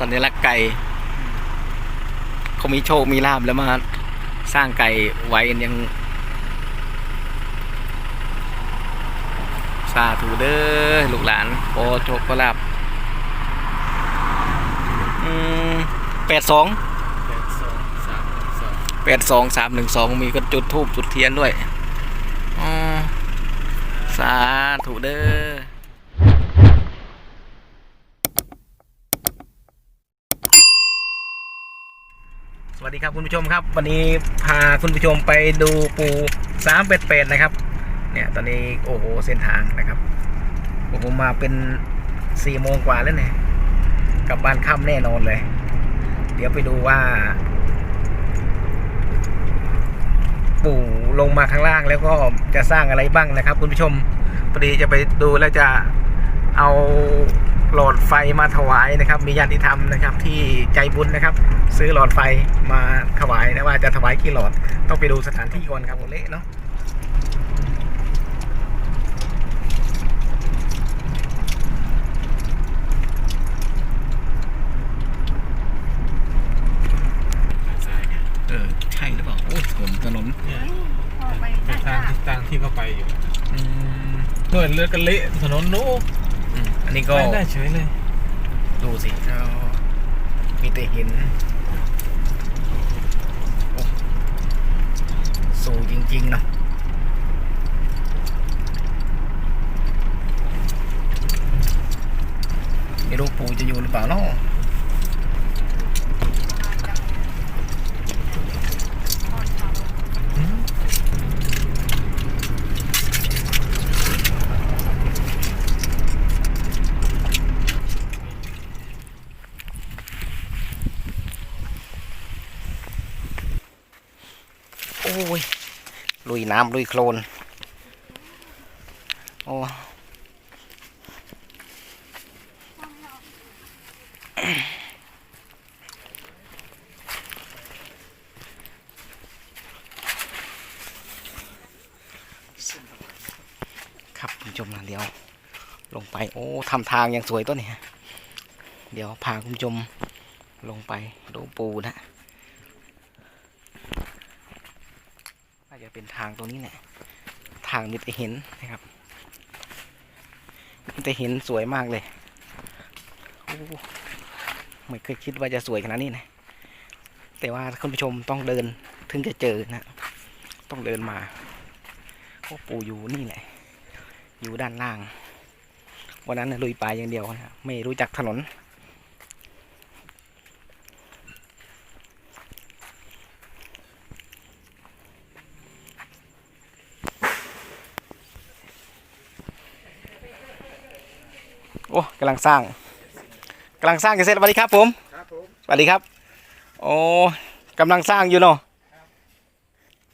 สัญลักษณ์ไก่เขามีโชคมีลาบแล้วมาสร้างไก่ไว้ยังสาธุเด้อลูกหลานโอโชคก็ลาบอืมแปดสองแปดสองสามสองแปดสองสามหนึ่งสองมีก็จุดทูบจุดเทียนด้วยสาธุเด้อ วัสดีครับคุณผู้ชมครับ วันนี้พาคุณผู้ชมไปดูปูสามเป็ดเป็ดนะครับ เนี่ยตอนนี้โอ้โหเส้นทางนะครับโอ้โหมาเป็นสี่โมงกว่าแล้วเนี่ยกลับบ้านค่ำแน่นอนเลย เดี๋ยวไปดูว่า ปู่ลงมาข้างล่างแล้วก็จะสร้างอะไรบ้างนะครับ คุณผู้ชมพอดีจะไปดูแล้วจะเอา หลอดไฟมาถวายนะครับ มีญาติธรรมนะครับ ที่ใจบุญนะครับ ซื้อหลอดไฟมาถวายนะว่าจะถวายกี่หลอดต้องไปดูสถานที่ก่อนครับโอเละเนาะซ้ายเนี่ยเออใช่หรือเปล่าโอ้ยถนนถนนเนี่ยพอไปเป็นทางที่ทางที่เขาไปอยู่อืมเพื่อนเลือดกันเละถนนนู้นอืมอั นนี้ก็ไม่ได้เฉยเลย ดูสิเรามีแต่หินโอ้สูงจริงๆเนาะไม่รู้ปูจะอยู่หรือเปล่าเนาะ โอ้ย ลุยน้ำลุยโคลน โอ้ครับคุณผู้ชมนะเดี๋ยว ลงไป โอ้ทำทางยังสวยต้นเนี่ยเดี๋ยวพาคุณผู้ชมลงไปดูปูนะ น่าจะเป็นทางตรงนี้แหละทางมีแต่หินนะครับมีแต่หินสวยมากเลยโอ้ไม่เคยคิดว่าจะสวยขนาดนี้นะแต่ว่าคุณผู้ชมต้องเดินถึงจะเจอนะ ต้องเดินมาโอ้ปู่อยู่นี่แหละ อยู่ด้านล่าง วันนั้นลุยป่าอย่างเดียวนะไม่รู้จักถนน โอ้กำลังสร้างกำลังสร้างจะเสร็จสวัสดีครับผมครับผมสวัสดีครับ โอ้กำลังสร้างอยู่เนาะ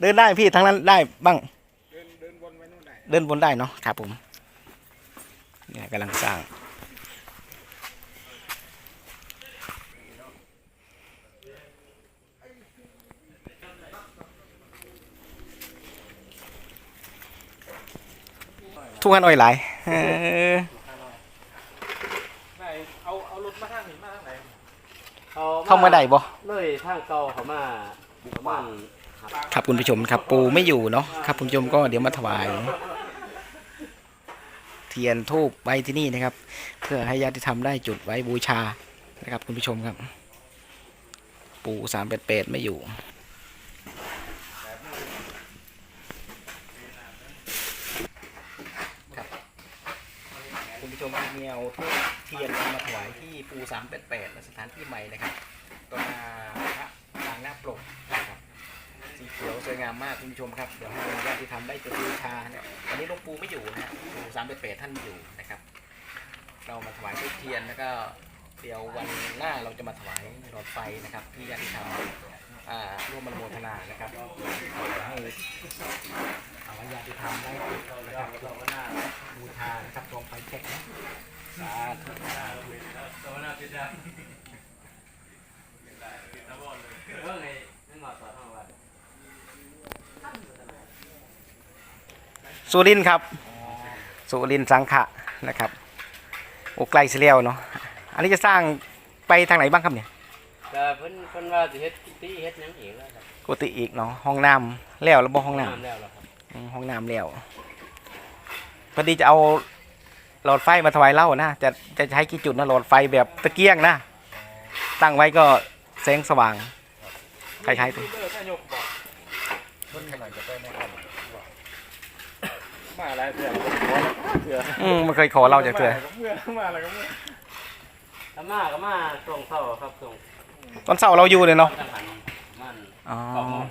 เดินได้พี่ทั้งนั้นได้บ้างเดินเดินวนไปนู่นได้เดินบนได้เนาะครับผมเนี่ยกำลังสร้างทุกคนอ่อยหลายเออ ไหนเอาเอารถมาทางหินมาทางไหน เข้ามาได้บ่เลยทางเก่าเขามาประมาณครับคุณผู้ชมครับปูไม่อยู่เนาะครับคุณผู้ชมก็เดี๋ยวมาถวาย เทียนทูบไว้ที่นี่นะครับ เพื่อให้ญาติธรรมได้จุดไว้บูชานะครับ คุณผู้ชมครับ ปูสามเป็ดเป็ดไม่อยู่ คุณผู้ชมครับมีเอาทูบเทียนมาถวายที่ปูสามเป็ดเป็ดสถานที่ใหม่นะครับตรงหน้าพระปางหน้าปลกนะครับสีเขียวสวยงามมากคุณผู้ชมครับเดี๋ยวให้ญาติที่ทำได้จุดบูชาเนี่ยวันนี้หลวงปู่ไม่อยู่นะฮะปู่สามเป็ดเป็ดท่านอยู่นะครับ เรามาถวายทูบเทียนแล้วก็เดี๋ยววันหน้าเราจะมาถวายหลอดไฟนะครับที่ญาติธรรมอ่าร่วมมาโมทนานะครับให้เอาให้ญาติธรรมได้นะครับบูชานะครับรวมไฟแช็กนะ สาธุสาธุเรื่องไงนั่นมาต่อทางวันสุรินทร์ครับ สุรินทร์สังขะนะครับโอ้ไกลเสียแล้วเนาะอันนี้จะสร้างไปทางไหนบ้างครับเนี่ยแต่เพิ่นเพิ่นว่าสิเฮ็ดที่เฮ็ดหยังอีกแล้วครับกุฏิอีกเนาะห้องน้ำแล้วแล้วบ่ห้องน้ำแล้วล่ะครับอืมห้องน้ำแล้วพอดีจะเอา หลอดไฟมาถวายเหล่านะจะจะใช้กี่จุดนะหลอดไฟแบบตะเกียงนะ ตั้งไว้ก็แสงสว่างคล้ายๆตัวเลิกนายกบอกคนขนาดจะไปไม่ทันมาอะไรเถื่อนเถื่อนอืมมันเคยขอเราจากเธอเมื่อมาอะไรก็เมื่อถ้ามาก็มาช่วงเช้าครับช่วงตอนเสาร์เราอยู่เลยเนาะจังหันมันอ๋อเก้าโมง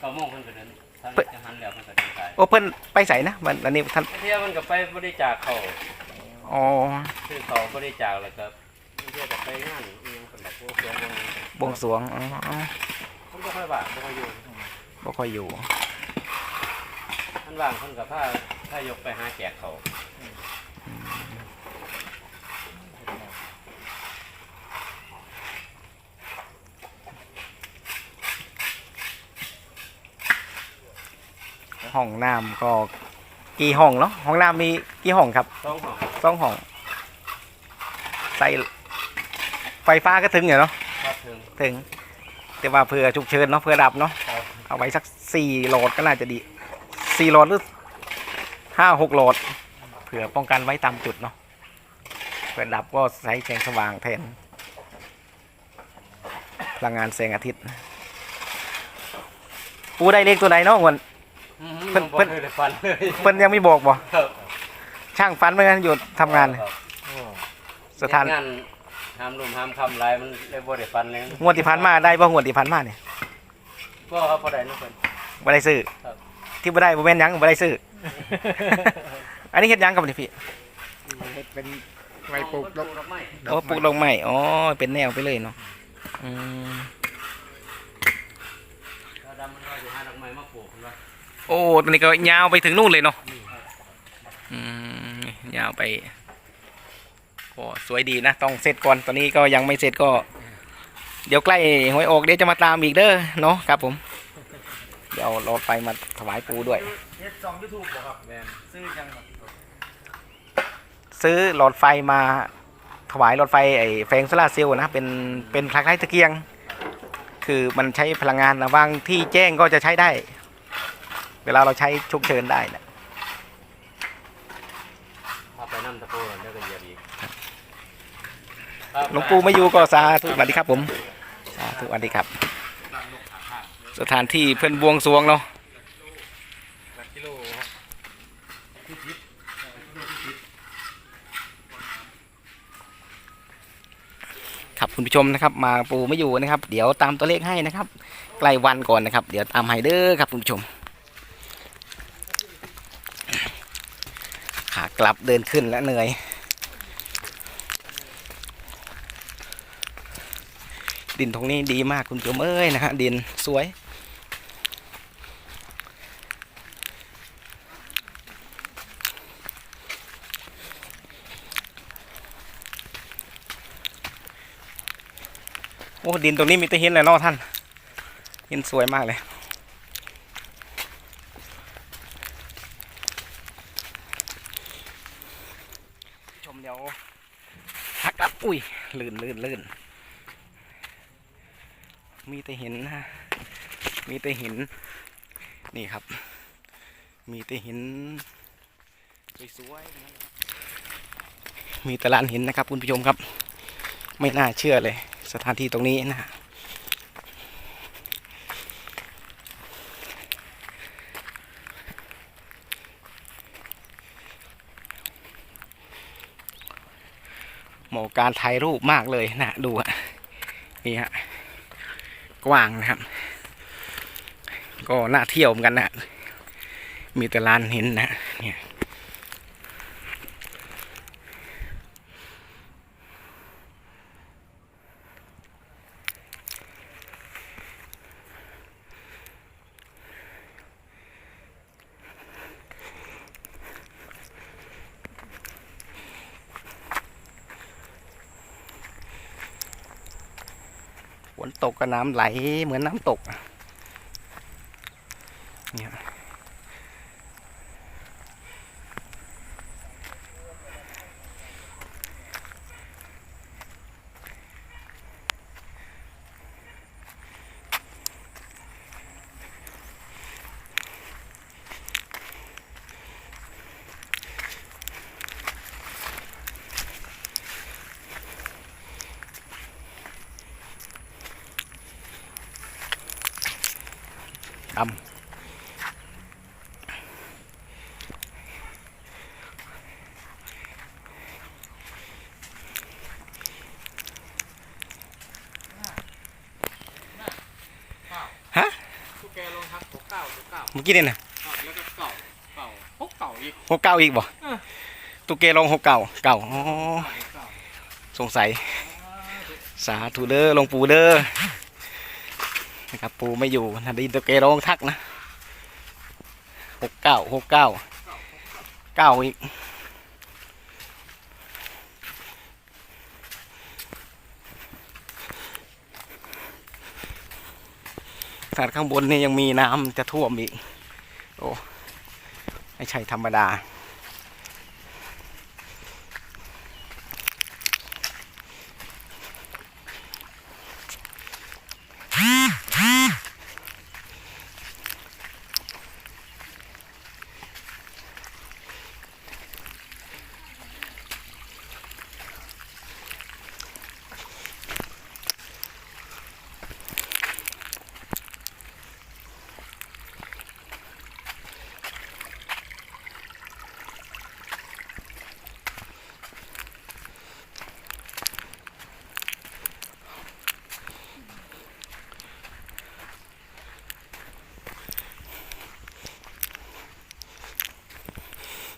เก้าโมงเพิ่นก็เดิน ท่านเพิ่นจังหันแล้วเพิ่นก็เดินสายโอ้เพิ่นไปใส่นะวันอันนี้ท่านเที่ยมันก็ไปบริจาคเขาอ๋อคือเขาบริจาคแล้วก็เที่ยวก็ไปงานอีหยังเพิ่นแบบพวกเสียงวงบวงสรวงอ๋ออ๋อเพิ่นบ่ค่อยว่างบ่ค่อยอยู่บ่ค่อยอยู่ ท่านว่างเพิ่นก็พาพายกไปหาแจกเขา ห้องน้ำก็กี่ห้องเนาะห้องน้ำมีกี่ห้องครับสองห้องสองห้องใส่ไฟฟ้าก็ถึงอยู่เนาะครับถึงถึง แต่ว่าเผื่อฉุกเฉินเนาะเผื่อดับเนาะครับเอาไว้สักสี่โหลดก็น่าจะดีสี่โหลดหรือห้าหกโหลดเผื่อป้องกันไว้ตามจุดเนาะเผื่อดับก็ใช้แสงสว่างแทนพลังงานแสงอาทิตย์ ปูได้เลขตัวไหนเนาะวันอืม เพิ่นบ่เพิ่นเคยได้ฟันเลยเพิ่นยังไม่บอกบ่ครับช่างฟันเหมือนกันอยู่ทำงาน ครับสถาน เฮ็ดงานห้ามรุมห้ามคำหลายมันเลยบ่ได้ฟันเลยงวดที่ผ่านมาได้บ่งวดที่ผ่านมาเนี่ยก็ครับบ่ได้นะเพิ่น บ่ได้ซื้อครับ ที่บ่ได้บ่แม่นหยังบ่ได้ซื้อ อันนี้เฮ็ดหยังกับนี่พี่เป็นไม้ปลูกดอก ไม้ โอ้ปลูกดอกไม้อ๋อเป็นแนวไปเลยเนาะอืม ถ้าดำมันก็สิหาดอกไม้มาปลูกเพิ่นว่า โอ้ตอนนี้ก็ยาวไปถึงนู่นเลยเนาะอืมยาวไปก็สวยดีนะต้องเสร็จก่อนตอนนี้ก็ยังไม่เสร็จก็ เดี๋ยวใกล้หวยออกเดี๋ยวจะมาตามอีกเด้อเนาะครับผม เดี๋ยวรถไฟมาถวายปูด้วยเฮ็ดสองยูทูบครับแมนซื้อยังครับซื้อหลอดไฟมาถวายหลอดไฟไอ้แฟงโซลาเซลล์นะเป็นเป็นคล้ายๆตะเกียง คือมันใช้พลังงานนะบางที่แจ้งก็จะใช้ได้ เวลาเราใช้ฉุกเฉินได้นะเอาไปนำตะโพนแล้วก็เหยียบอีกหลวงปู่ไม่อยู่ก็สาธุสวัสดีครับผมสาธุสวัสดีครับ สถานที่เพื่อนบวงสรวงเนาะหลักกิโลครับครับคุณผู้ชมนะครับมาปูไม่อยู่นะครับ เดี๋ยวตามตัวเลขให้นะครับใกล้วันก่อนนะครับ เดี๋ยวตามให้เด้อครับคุณผู้ชม ขา กลับเดินขึ้นแล้วเหนื่อย ดินตรงนี้ดีมากคุณผู้ชมเอ้ยนะฮะดินสวยโอ้ดินตรงนี้มีแตะหินเลยเนาะท่านหินสวยมากเลย ชมเดี๋ยวฮักกลับ อุ้ย ลื่นลื่นมีแต่หินนะมีแต่หิน นี่ครับ มีแต่หินสวยๆมีตลาดหินนะครับคุณผู้ชมครับ ไม่น่าเชื่อเลย สถานที่ตรงนี้นะ เหมาะการถ่ายรูปมากเลยนะดูอะนี่ฮะกว้างนะครับ ก็น่าเที่ยวเหมือนกันนะมีแต่ลานหินนะ ตกก็น้ำไหลเหมือนน้ำตก ดำฮะทุกแกลงทักหกเก้าหกเก้าเมื่อกี้เนี่ยนะแล้วก็เก่าเก่าหกเก่าอีกหกเก้าอีกบ่เออตุกเกลงหกเก้าเก้าอ๋อเก่าสงสัย สาธุเด้อหลวงปู่เด้อ นะครับ ปูไม่อยู่นะไดีตุกเกลงทักนะหกเก้าหกเก้าเก้าอีกขนาดข้างบนนี่ยังมีน้ำจะท่วมอีก โอ้ ไม่ใช่ธรรมดา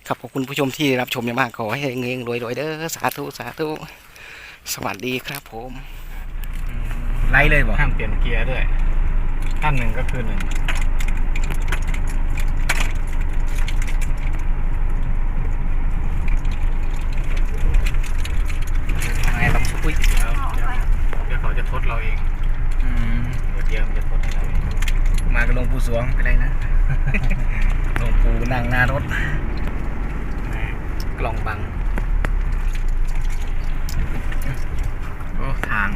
ครับขอบคุณผู้ชมที่รับชมอย่างมากขอให้เงงๆรวยๆเด้อสาธุสาธุสวัสดีครับผมไล่เลยบ่ห้ามเปลี่ยนเกียร์ด้วยขั้นหนึ่งก็คือหนึ่งไงลองคุย เดี๋ยวเดี๋ยวเขาจะทดเราเอง อืม เดี๋ยวเกียร์มันจะทดให้เราเอง มากับหลวงปู่สวงเป็นไรนะ หลวงปู่นั่งหน้ารถกล่องบังโอ้ทาง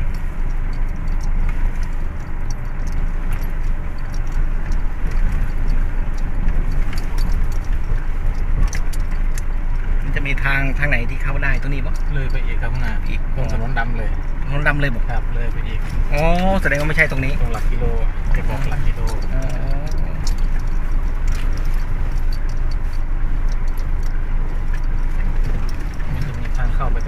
มันจะมีทางทางไหนที่เข้าได้ตัวนี้ปะเลยไปอีกครับข้างหน้าอีกตรงถนนดำเลยถนนดำเลยบอกครับเลยไปอีกอ๋อแสดงว่าไม่ใช่ตรงนี้ตรงหลักกิโลอะจะบอกหลักกิโลอ๋อมันจะมีทางเข้าไปตรงนั้นพอดี